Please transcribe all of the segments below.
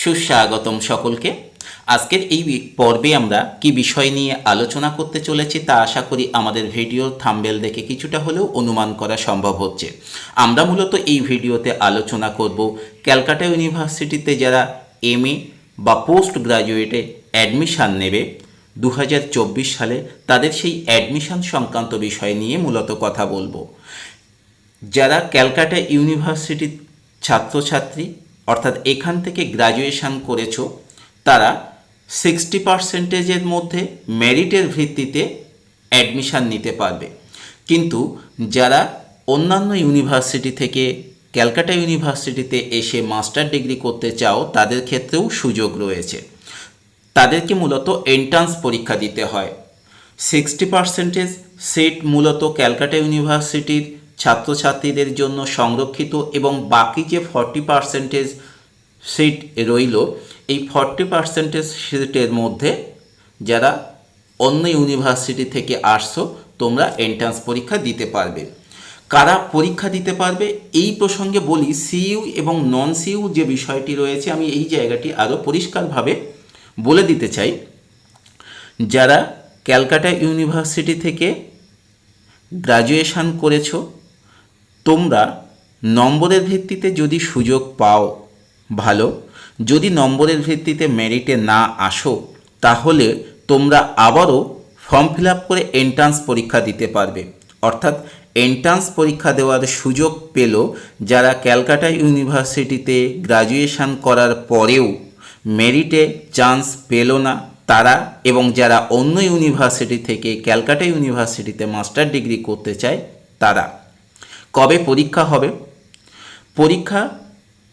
সুস্বাগতম সকলকে। আজকের এই পর্বে আমরা কি বিষয় নিয়ে আলোচনা করতে চলেছি তা আশা করি আমাদের ভিডিওর থাম্বেল দেখে কিছুটা হলেও অনুমান করা সম্ভব হচ্ছে। আমরা মূলত এই ভিডিওতে আলোচনা করব ক্যালকাটা ইউনিভার্সিটিতে যারা এমএ বা পোস্ট গ্রাজুয়েটে অ্যাডমিশান নেবে দু হাজার চব্বিশ সালে তাদের সেই অ্যাডমিশন সংক্রান্ত বিষয় নিয়ে মূলত কথা বলব। যারা ক্যালকাটা ইউনিভার্সিটির ছাত্রছাত্রী অর্থাৎ এখান থেকে গ্র্যাজুয়েশন করেছ, তারা সিক্সটি পার্সেন্টেজের মধ্যে মেরিটের ভিত্তিতে অ্যাডমিশান নিতে পারবে। কিন্তু যারা অন্যান্য ইউনিভার্সিটি থেকে, ক্যালকাটা ইউনিভার্সিটিতে এসে মাস্টার ডিগ্রি করতে চাও, তাদের ক্ষেত্রেও সুযোগ রয়েছে। তাদেরকে মূলত এন্ট্রান্স পরীক্ষা দিতে হয়। সিক্সটি পার্সেন্টেজ সিট মূলত ক্যালকাটা ইউনিভার্সিটির ছাত্রছাত্রীদের জন্য সংরক্ষিত এবং বাকি যে ফর্টি পার্সেন্টেজ সিট রইল, এই ফর্টি পার্সেন্টেজ সিটের মধ্যে যারা অন্য ইউনিভার্সিটি থেকে আসছো, তোমরা এন্ট্রান্স পরীক্ষা দিতে পারবে। কারা পরীক্ষা দিতে পারবে? এই প্রসঙ্গে বলি সিইউ এবং নন সিইউ যে বিষয়টি রয়েছে, আমি এই জায়গাটি আরও পরিষ্কারভাবে বলে দিতে চাই। যারা ক্যালকাটা ইউনিভার্সিটি থেকে গ্রাজুয়েশান করেছ তোমরা নম্বরের ভিত্তিতে যদি সুযোগ পাও ভালো, যদি নম্বরের ভিত্তিতে মেরিটে না আসো, তাহলে তোমরা আবারও ফর্ম ফিল করে এন্ট্রান্স পরীক্ষা দিতে পারবে। অর্থাৎ এন্ট্রান্স পরীক্ষা দেওয়ার সুযোগ পেল যারা ক্যালকাটা ইউনিভার্সিটিতে গ্রাজুয়েশন করার পরেও মেরিটে চান্স পেল না, তারা এবং যারা অন্য ইউনিভার্সিটি থেকে ক্যালকাটা ইউনিভার্সিটিতে মাস্টার ডিগ্রি করতে চায়, তারা। কবে পরীক্ষা হবে? পরীক্ষা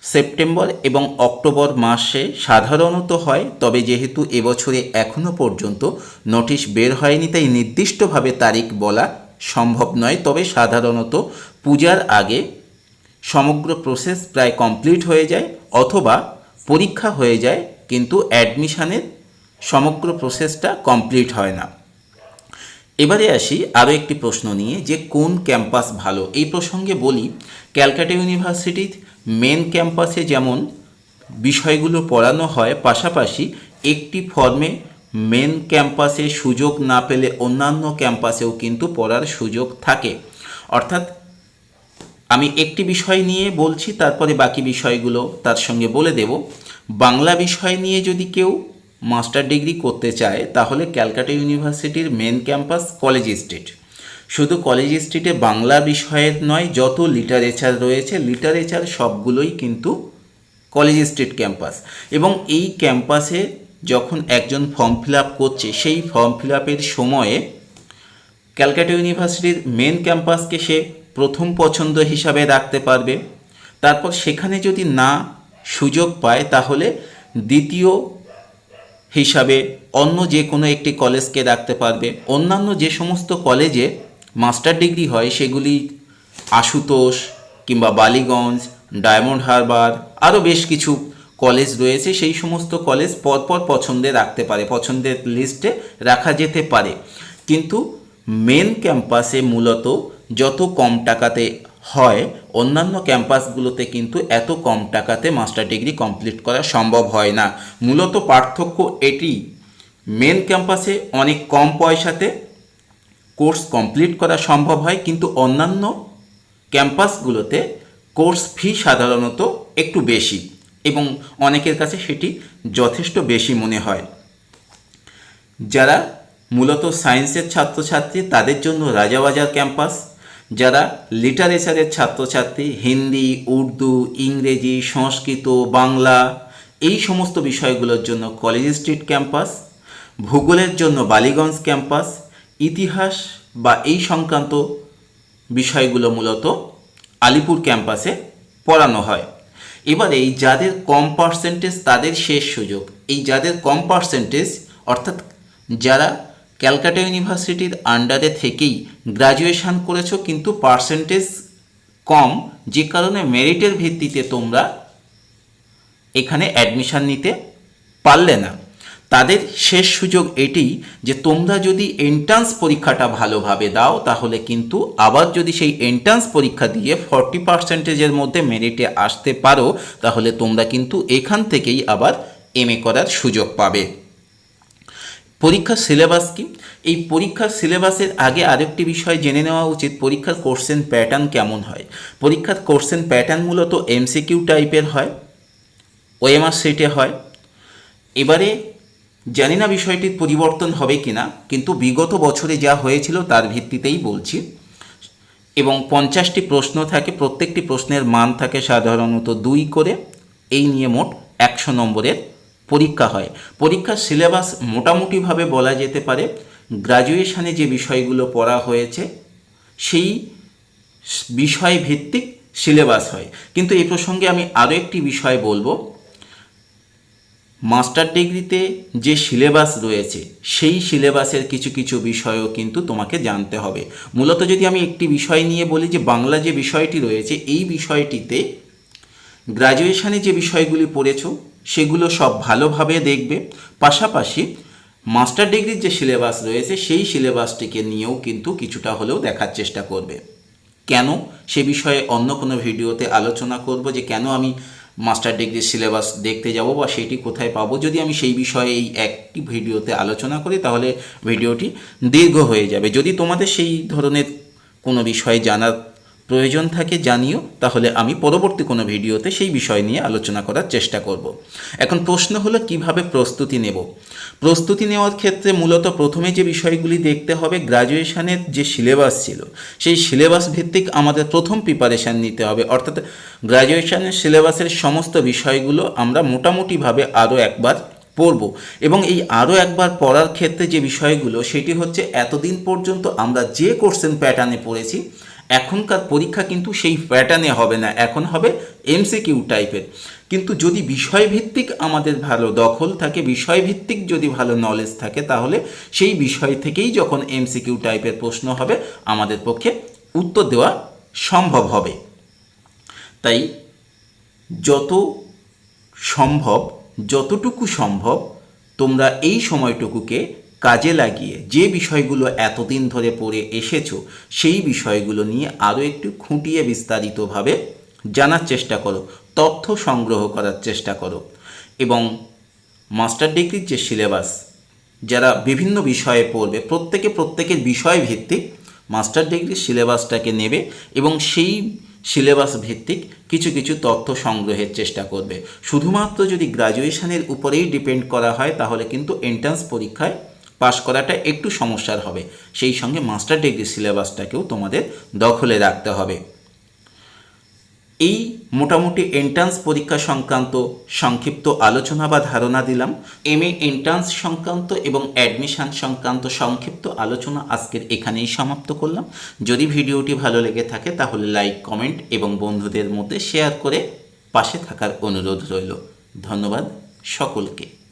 সেপ্টেম্বর এবং অক্টোবর মাসে সাধারণত হয়, তবে যেহেতু এবছরে এখনও পর্যন্ত নোটিশ বের হয়নি, তাই নির্দিষ্টভাবে তারিখ বলা সম্ভব নয়। তবে সাধারণত পূজার আগে সমগ্র প্রসেস প্রায় কমপ্লিট হয়ে যায় অথবা পরীক্ষা হয়ে যায়, কিন্তু অ্যাডমিশানের সমগ্র প্রসেসটা কমপ্লিট হয় না। এবারে আসি আরও একটি প্রশ্ন নিয়ে, যে কোন ক্যাম্পাস ভালো? এই প্রসঙ্গে বলি, ক্যালকাটা ইউনিভার্সিটির মেন ক্যাম্পাসে যেমন বিষয়গুলো পড়ানো হয়, পাশাপাশি একটি ফর্মে মেন ক্যাম্পাসে সুযোগ না পেলে অন্যান্য ক্যাম্পাসেও কিন্তু পড়ার সুযোগ থাকে। অর্থাৎ আমি একটি বিষয় নিয়ে বলছি, তারপরে বাকি বিষয়গুলো তার সঙ্গে বলে দেব। বাংলা বিষয় নিয়ে যদি কেউ মাস্টার ডিগ্রি করতে চায়, তাহলে ক্যালকাটা ইউনিভার্সিটির মেন ক্যাম্পাস কলেজ স্ট্রিট। শুধু কলেজ স্ট্রিটে বাংলা বিষয়ের নয়, যত লিটারেচার রয়েছে লিটারেচার সবগুলোই কিন্তু কলেজ স্ট্রিট ক্যাম্পাস। এবং এই ক্যাম্পাসে যখন একজন ফর্ম ফিল করছে, সেই ফর্ম ফিল সময়ে ক্যালকাটা ইউনিভার্সিটির মেন ক্যাম্পাসকে সে প্রথম পছন্দ হিসাবে রাখতে পারবে। তারপর সেখানে যদি না সুযোগ পায়, তাহলে দ্বিতীয় হিসাবে অন্য যে কোনো একটি কলেজকে রাখতে পারবে। অন্যান্য যে সমস্ত কলেজে মাস্টার ডিগ্রি হয়, সেগুলি আশুতোষ কিংবা বালিগঞ্জ, ডায়মন্ড হারবার, আরও বেশ কিছু কলেজ রয়েছে। সেই সমস্ত কলেজ পরপর পছন্দে রাখতে পারে, পছন্দের লিস্টে রাখা যেতে পারে। কিন্তু মেন ক্যাম্পাসে মূলত যত কম টাকাতে হয়, অন্যান্য ক্যাম্পাসগুলোতে কিন্তু এত কম টাকাতে মাস্টার ডিগ্রি কমপ্লিট করা সম্ভব হয় না। মূলত পার্থক্য এটি, মেন ক্যাম্পাসে অনেক কম পয়সাতে কোর্স কমপ্লিট করা সম্ভব হয়, কিন্তু অন্যান্য ক্যাম্পাসগুলোতে কোর্স ফি সাধারণত একটু বেশি এবং অনেকের কাছে সেটি যথেষ্ট বেশি মনে হয়। যারা মূলত সায়েন্সের ছাত্রছাত্রী, তাদের জন্য রাজাবাজার ক্যাম্পাস যারা লিটারেচারের ছাত্রছাত্রী, হিন্দি, উর্দু, ইংরেজি, সংস্কৃত, বাংলা, এই সমস্ত বিষয়গুলোর জন্য কলেজ স্ট্রিট ক্যাম্পাস, ভূগোলের জন্য বালিগঞ্জ ক্যাম্পাস, ইতিহাস বা এই সংক্রান্ত বিষয়গুলো মূলত আলিপুর ক্যাম্পাসে পড়ানো হয়। এবার এই যাদের কম পার্সেন্টেজ তাদের শেষ সুযোগ। এই যাদের কম পার্সেন্টেজ অর্থাৎ যারা ক্যালকাটা ইউনিভার্সিটির আন্ডারে থেকেই গ্রাজুয়েশন করেছ, কিন্তু পার্সেন্টেজ কম, যে কারণে মেরিটের ভিত্তিতে তোমরা এখানে অ্যাডমিশন নিতে পারলে না। তাদের শেষ সুযোগ এটি যে তোমরা যদি এন্ট্রান্স পরীক্ষাটা ভালোভাবে দাও, তাহলে কিন্তু আবার যদি সেই এন্ট্রান্স পরীক্ষা দিয়ে ফর্টি পার্সেন্টেজের মধ্যে মেরিটে আসতে পারো, তাহলে তোমরা কিন্তু এখান থেকেই আবার এম করার সুযোগ পাবে। পরীক্ষার সিলেবাস কি? এই পরীক্ষার সিলেবাসের আগে আরেকটি বিষয় জেনে নেওয়া উচিত, পরীক্ষার কোশ্চেন প্যাটার্ন কেমন হয়? পরীক্ষার কোশ্চেন প্যাটার্ন মূলত এমসিকিউ টাইপের হয় ওএমআর সেটে হয়। এবারে জানি না বিষয়টির পরিবর্তন হবে কি না কিন্তু বিগত বছরে যা হয়েছিল তার ভিত্তিতেই বলছি। এবং পঞ্চাশটি প্রশ্ন থাকে, প্রত্যেকটি প্রশ্নের মান থাকে সাধারণত দুই করে, এই নিয়ে মোট একশো নম্বরের পরীক্ষা হয়। পরীক্ষার সিলেবাস মোটামুটিভাবে বলা যেতে পারে। গ্রাজুয়েশানে যে বিষয়গুলো পড়া হয়েছে, সেই বিষয় ভিত্তিক সিলেবাস হয়। কিন্তু এই প্রসঙ্গে আমি আরও একটি বিষয় বলব। মাস্টার ডিগ্রিতে যে সিলেবাস রয়েছে, সেই সিলেবাসের কিছু কিছু বিষয়ও কিন্তু তোমাকে জানতে হবে। মূলত যদি আমি একটি বিষয় নিয়ে বলি যে বাংলা যে বিষয়টি রয়েছে, এই বিষয়টিতে গ্রাজুয়েশানে যে বিষয়গুলি পড়েছো সেগুলো সব ভালোভাবে দেখবে। পাশাপাশি মাস্টার ডিগ্রির যে সিলেবাস রয়েছে, সেই সিলেবাসটিকে নিয়েও কিন্তু কিছুটা হলেও দেখার চেষ্টা করবে। কেন? সে বিষয়ে অন্য কোনো ভিডিওতে আলোচনা করব যে কেন আমি মাস্টার ডিগ্রির সিলেবাস দেখতে যাব বা সেটি কোথায় পাবো। যদি আমি সেই বিষয়ে এই একটি ভিডিওতে আলোচনা করি, তাহলে ভিডিওটি দীর্ঘ হয়ে যাবে। যদি তোমাদের সেই ধরনের কোনো বিষয়ে জানার প্রয়োজন থাকে জানিও, তাহলে আমি পরবর্তী কোনো ভিডিওতে সেই বিষয় নিয়ে আলোচনা করার চেষ্টা করব। এখন প্রশ্ন হলো, কীভাবে প্রস্তুতি নেব? প্রস্তুতি নেওয়ার ক্ষেত্রে মূলত প্রথমে যে বিষয়গুলি দেখতে হবে গ্র্যাজুয়েশনের যে সিলেবাস ছিল, সেই সিলেবাস ভিত্তিক আমাদের প্রথম প্রিপারেশান নিতে হবে। অর্থাৎ গ্র্যাজুয়েশনের সিলেবাসের সমস্ত বিষয়গুলো আমরা মোটামুটিভাবে আরও একবার পড়ব। এবং এই আরও একবার পড়ার ক্ষেত্রে যে বিষয়গুলো, সেটি হচ্ছে এতদিন পর্যন্ত আমরা যে কোশ্চেন প্যাটার্নে পড়েছি এখনকার পরীক্ষা কিন্তু সেই প্যাটার্নে হবে না। এখন হবে এমসিকিউ টাইপের কিন্তু যদি বিষয়ভিত্তিক আমাদের ভালো দখল থাকে, বিষয়ভিত্তিক যদি ভালো নলেজ থাকে, তাহলে সেই বিষয় থেকেই যখন এমসিকিউ টাইপের প্রশ্ন হবে, আমাদের পক্ষে উত্তর দেওয়া সম্ভব হবে। তাই যত সম্ভব, যতটুকু সম্ভব, তোমরা এই সময়টুকুকে কাজে লাগিয়ে যে বিষয়গুলো এতদিন ধরে পড়ে এসেছ, সেই বিষয়গুলো নিয়ে আরও একটু খুঁটিয়ে বিস্তারিতভাবে জানার চেষ্টা করো, তথ্য সংগ্রহ করার চেষ্টা করো। এবং মাস্টার ডিগ্রির যে সিলেবাস, যারা বিভিন্ন বিষয়ে পড়বে, প্রত্যেকে প্রত্যেকের বিষয় ভিত্তিক মাস্টার ডিগ্রির সিলেবাসটাকে নেবে এবং সেই সিলেবাস ভিত্তিক কিছু কিছু তথ্য সংগ্রহের চেষ্টা করবে। শুধুমাত্র যদি গ্র্যাজুয়েশনের উপরেই ডিপেন্ড করা হয়, তাহলে কিন্তু এন্ট্রান্স পরীক্ষায় পাশ করাটা একটু সমস্যার হবে। সেই সঙ্গে মাস্টার ডিগ্রি সিলেবাসটাকেও তোমাদের দখলে রাখতে হবে। এই মোটামুটি এন্ট্রান্স পরীক্ষা সংক্রান্ত সংক্ষিপ্ত আলোচনা বা ধারণা দিলাম। এম এ এন্ট্রান্স সংক্রান্ত এবং অ্যাডমিশান সংক্রান্ত সংক্ষিপ্ত আলোচনা আজকের এখানেই সমাপ্ত করলাম। যদি ভিডিওটি ভালো লেগে থাকে তাহলে লাইক কমেন্ট এবং বন্ধুদের মধ্যে শেয়ার করে পাশে থাকার অনুরোধ রইল। ধন্যবাদ সকলকে।